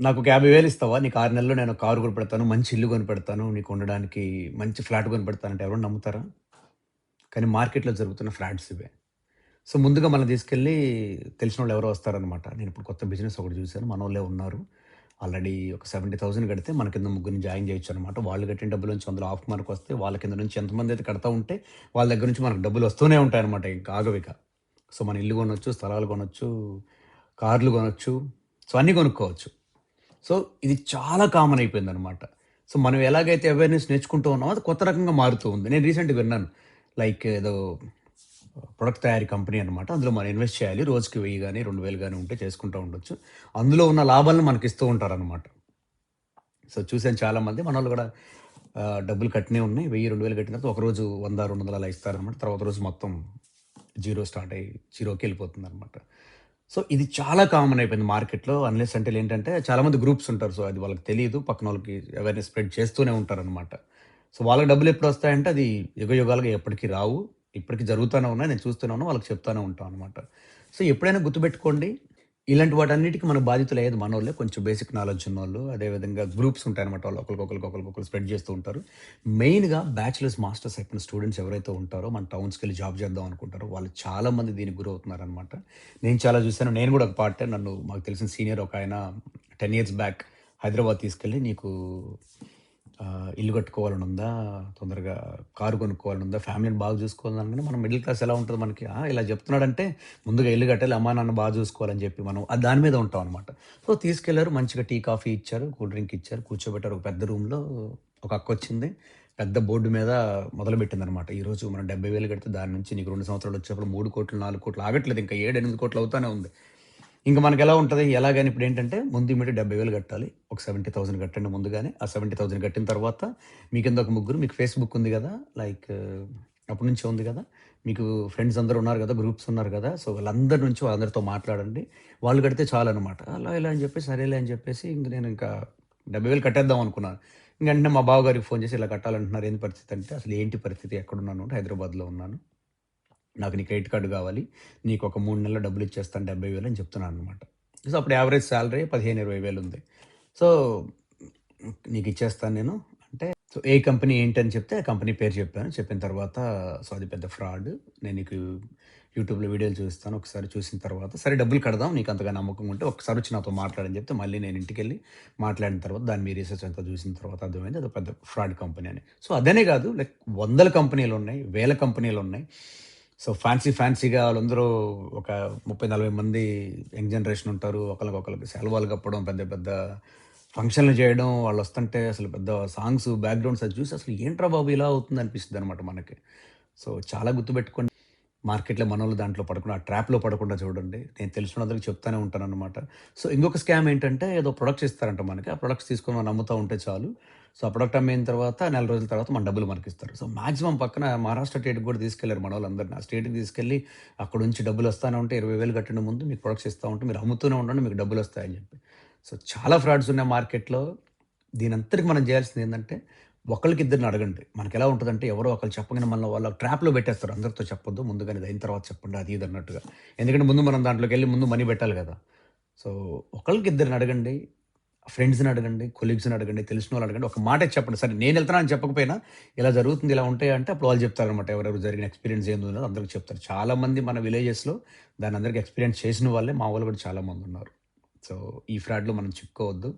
నాకు ఒక యాభై వేలు ఇస్తావా? నీకు ఆరు నెలల్లో నేను కారు కొనిపెడతాను మంచి ఇల్లు కొనిపెడతాను నీకు ఉండడానికి మంచి ఫ్లాట్ కొనిపెడతానంటే ఎవరు నమ్ముతారా? కానీ మార్కెట్లో జరుగుతున్న ఫ్లాట్స్ ఇవే. సో ముందుగా మనం తీసుకెళ్ళి తెలిసిన వాళ్ళు ఎవరో వస్తారనమాట నేను ఇప్పుడు కొత్త బిజినెస్ ఒకటి చూశాను మన వాళ్ళే ఉన్నారు. ఆల్రెడీ ఒక సెవెంటీ థౌసండ్ కడితే మన కింద ముగ్గురిని జాయిన్ చేయొచ్చు అనమాట వాళ్ళు కట్టిన డబ్బుల నుంచి అందులో ఆఫ్ మార్క్ వస్తే వాళ్ళ కింద నుంచి ఎంతమంది అయితే కడతా ఉంటే వాళ్ళ దగ్గర నుంచి మనకు డబ్బులు వస్తూనే ఉంటాయన్నమాట ఇంకా ఆగవిక సో మన ఇల్లు కొనొచ్చు స్థలాలు కొనొచ్చు కార్లు కొనొచ్చు సో అన్నీ కొనుక్కోవచ్చు. సో ఇది చాలా కామన్ అయిపోయింది అనమాట సో మనం ఎలాగైతే అవేర్నెస్ నేర్చుకుంటూ ఉన్నామో అది కొత్త రకంగా మారుతూ ఉంది. నేను రీసెంట్గా విన్నాను. లైక్ ఏదో ప్రొడక్ట్ తయారీ కంపెనీ అనమాట అందులో మనం ఇన్వెస్ట్ చేయాలి. రోజుకి వెయ్యి కానీ రెండు వేలు కానీ ఉంటే చేసుకుంటూ ఉండొచ్చు. అందులో ఉన్న లాభాలను మనకి ఇస్తూ ఉంటారనమాట సో చూసాను చాలామంది. మన వాళ్ళు కూడా డబ్బులు కట్టినే ఉన్నాయి. వెయ్యి రెండు వేలు కట్టిన తర్వాత ఒక రోజు వంద రెండు వందలు అలా ఇస్తారనమాట తర్వాత రోజు మొత్తం జీరో స్టార్ట్ అయ్యి జీరోకి వెళ్ళిపోతుంది అనమాట సో ఇది చాలా కామన్ అయిపోయింది మార్కెట్లో. అన్లెస్ అంటే ఏంటంటే చాలామంది గ్రూప్స్ ఉంటారు. సో అది వాళ్ళకి తెలియదు. పక్కన వాళ్ళకి అవేర్నెస్ స్ప్రెడ్ చేస్తూనే ఉంటారనమాట సో వాళ్ళకి డబ్బులు ఎప్పుడు వస్తాయంటే అది యుగ యుగాలుగా ఎప్పటికీ రావు. ఇప్పటికీ జరుగుతూనే ఉన్నాయి. నేను చూస్తూనే ఉన్నా వాళ్ళకి చెప్తూనే ఉంటాను అనమాట సో ఎప్పుడైనా గుర్తుపెట్టుకోండి. ఇలాంటి వాటన్నిటికీ మన బాధితులు అయ్యేది మన కొంచెం బేసిక్ నాలెడ్జ్ ఉన్న వాళ్ళు అదేవిధంగా గ్రూప్స్ ఉంటాయన్నమాట వాళ్ళు ఒకరికొకరికి ఒకరికొకరు స్ప్రెడ్ చేస్తూ ఉంటారు. మెయిన్గా బ్యాచిలర్స్ మాస్టర్స్ అయిపోయిన స్టూడెంట్స్ ఎవరైతే ఉంటారో మన టౌన్స్కి వెళ్ళి జాబ్ చేద్దాం అనుకుంటారో వాళ్ళు చాలామంది దీనికి గురవుతున్నారు అనమాట నేను చాలా చూశాను. నేను కూడా ఒక పార్ట్ నన్ను మాకు తెలిసిన సీనియర్ ఒక ఆయన టెన్ ఇయర్స్ బ్యాక్ హైదరాబాద్ తీసుకెళ్ళి నీకు ఇల్లు కట్టుకోవాలని ఉందా తొందరగా కారు కొనుక్కోవాలని ఉందా ఫ్యామిలీని బాగా చూసుకోవాలని మనం మిడిల్ క్లాస్ ఎలా ఉంటుంది మనకి? ఇలా చెప్తున్నాడంటే ముందుగా ఇల్లు కట్టాలి అమ్మా నాన్న బాగా చూసుకోవాలని చెప్పి మనం దాని మీద ఉంటాం అనమాట సో తీసుకెళ్ళారు మంచిగా టీ కాఫీ ఇచ్చారు కూల్ డ్రింక్ ఇచ్చారు కూర్చోబెట్టారు. ఒక పెద్ద రూమ్లో ఒక అక్క వచ్చింది పెద్ద బోర్డు మీద మొదలు పెట్టింది అనమాట ఈరోజు మనం డెబ్బై వేలు కడితే దాని నుంచి నీకు రెండు సంవత్సరాలు వచ్చేప్పుడు మూడు కోట్లు నాలుగు కోట్లు ఆగట్లేదు ఇంకా ఏడు ఎనిమిది కోట్లు అవుతానే ఉంది. ఇంకా మనకి ఎలా ఉంటుంది? ఎలాగని ఇప్పుడు ఏంటంటే ముందు మీరు డెబ్బై వేలు కట్టాలి. ఒక సెవెంటీ థౌసండ్ కట్టండి ముందుగానే. ఆ సెవెంటీ థౌసండ్ కట్టిన తర్వాత మీ కింద ఒక ముగ్గురు మీకు ఫేస్బుక్ ఉంది కదా లైక్ అప్పటి నుంచే ఉంది కదా మీకు ఫ్రెండ్స్ అందరూ ఉన్నారు కదా గ్రూప్స్ ఉన్నారు కదా సో వాళ్ళందరి నుంచి వాళ్ళందరితో మాట్లాడండి. వాళ్ళు కడితే చాలు అనమాట అలా ఇలా అని చెప్పేసి సరేలే అని చెప్పేసి ఇంక నేను ఇంకా డెబ్బై వేలు కట్టేద్దాం అనుకున్నాను. ఇంకంటే మా బావగారికి ఫోన్ చేసి ఇలా కట్టాలంటున్నారు. ఏంటి పరిస్థితి అంటే అసలు ఏంటి పరిస్థితి? ఎక్కడున్నాను? అంటే హైదరాబాద్లో ఉన్నాను. నాకు నీ క్రెడిట్ కార్డు కావాలి నీకు ఒక మూడు నెలల డబ్బులు ఇచ్చేస్తాను డెబ్బై వేలు అని చెప్తున్నాను అనమాట సో అప్పుడు యావరేజ్ శాలరీ పదిహేను ఇరవై వేలు ఉంది. సో నీకు ఇచ్చేస్తాను నేను అంటే సో ఏ కంపెనీ ఏంటి అని చెప్తే ఆ కంపెనీ పేరు చెప్పాను. చెప్పిన తర్వాత సో అది పెద్ద ఫ్రాడ్. నేను నీకు యూట్యూబ్లో వీడియోలు చూస్తాను ఒకసారి చూసిన తర్వాత. సరే డబ్బులు కడదాం నీకు అంతగా నమ్మకం ఉంటే ఒకసారి వచ్చి నాతో మాట్లాడని చెప్తే మళ్ళీ నేను ఇంటికి వెళ్ళి మాట్లాడిన తర్వాత దాని మీ రీసెర్చ్ అంతా చూసిన తర్వాత అర్థమైంది అది పెద్ద ఫ్రాడ్ కంపెనీ అని. సో అదనే కాదు లైక్ వందల కంపెనీలు ఉన్నాయి వేల కంపెనీలు ఉన్నాయి. సో ఫ్యాన్సీ ఫ్యాన్సీగా వాళ్ళందరూ ఒక ముప్పై నలభై మంది యంగ్ జనరేషన్ ఉంటారు. ఒకరికొకరికి సెలవులు కప్పడం పెద్ద పెద్ద ఫంక్షన్లు చేయడం వాళ్ళు వస్తుంటే అసలు పెద్ద సాంగ్స్ బ్యాక్గ్రౌండ్స్ అది చూసి అసలు ఏంట్రా బాబు ఇలా అవుతుంది అనిపిస్తుంది అనమాట మనకి. సో చాలా గుర్తుపెట్టుకోండి. మార్కెట్లో మనోళ్ళు దాంట్లో పడకుండా ఆ ట్రాప్లో పడకుండా చూడండి. నేను తెలుసుకున్నందుకు చెప్తానే ఉంటాను అనమాట సో ఇంకొక స్కామ్ ఏంటంటే ఏదో ప్రొడక్ట్స్ ఇస్తారంట మనకి. ఆ ప్రొడక్ట్స్ తీసుకొని మనం నమ్ముతూ ఉంటే చాలు. సో ఆ ప్రొడక్ట్ అమ్మిన తర్వాత నెల రోజుల తర్వాత మన డబ్బులు మనకి ఇస్తారు. సో మాక్సిమం పక్కన మహారాష్ట్ర స్టేట్కి కూడా తీసుకెళ్ళారు మన వాళ్ళందరినీ ఆ స్టేట్కి తీసుకెళ్ళి అక్కడ నుంచి డబ్బులు వస్తానే ఉంటే ఇరవై వేలు కట్టిన ముందు మీకు ప్రొడక్ట్స్ ఇస్తూ ఉంటే మీరు అమ్ముతూనే ఉండండి మీకు డబ్బులు వస్తాయని చెప్పి. సో చాలా ఫ్రాడ్స్ ఉన్నాయి మార్కెట్లో. దీని అంతటికి మనం చేయాల్సింది ఏంటంటే ఒకరికి ఇద్దరిని అడగండి. మనకి ఎలా ఉంటుందంటే ఎవరో ఒకరు చెప్పగానే మన వాళ్ళ ట్రాప్లో పెట్టేస్తారు. అందరితో చెప్పొద్దు. ముందుగానే అయిన తర్వాత చెప్పండి. అది ఇది అన్నట్టుగా. ఎందుకంటే ముందు మనం దాంట్లోకి వెళ్ళి ముందు మనీ పెట్టాలి కదా. సో ఒకరికి ఇద్దరిని అడగండి. ఫ్రెండ్స్ని అడగండి. కొలీగ్స్ని అడగండి. తెలిసిన వాళ్ళు అడగండి. ఒక మాట చెప్పండి. సరే నేను వెళ్తాను అని చెప్పకపోయినా ఇలా జరుగుతుంది ఇలా ఉంటాయి అంటే అప్పుడు వాళ్ళు చెప్తారనమాట ఎవరెవరు జరిగిన ఎక్స్పీరియన్స్ ఏందో ఉన్నదో అందరికి చెప్తారు. చాలామంది మన విలేజెస్లో దాని అందరికి ఎక్స్పీరియన్స్ చేసిన వాళ్ళే మా వాళ్ళు కూడా చాలామంది ఉన్నారు. సో ఈ ఫ్రాడ్లో మనం చిక్కోవద్దు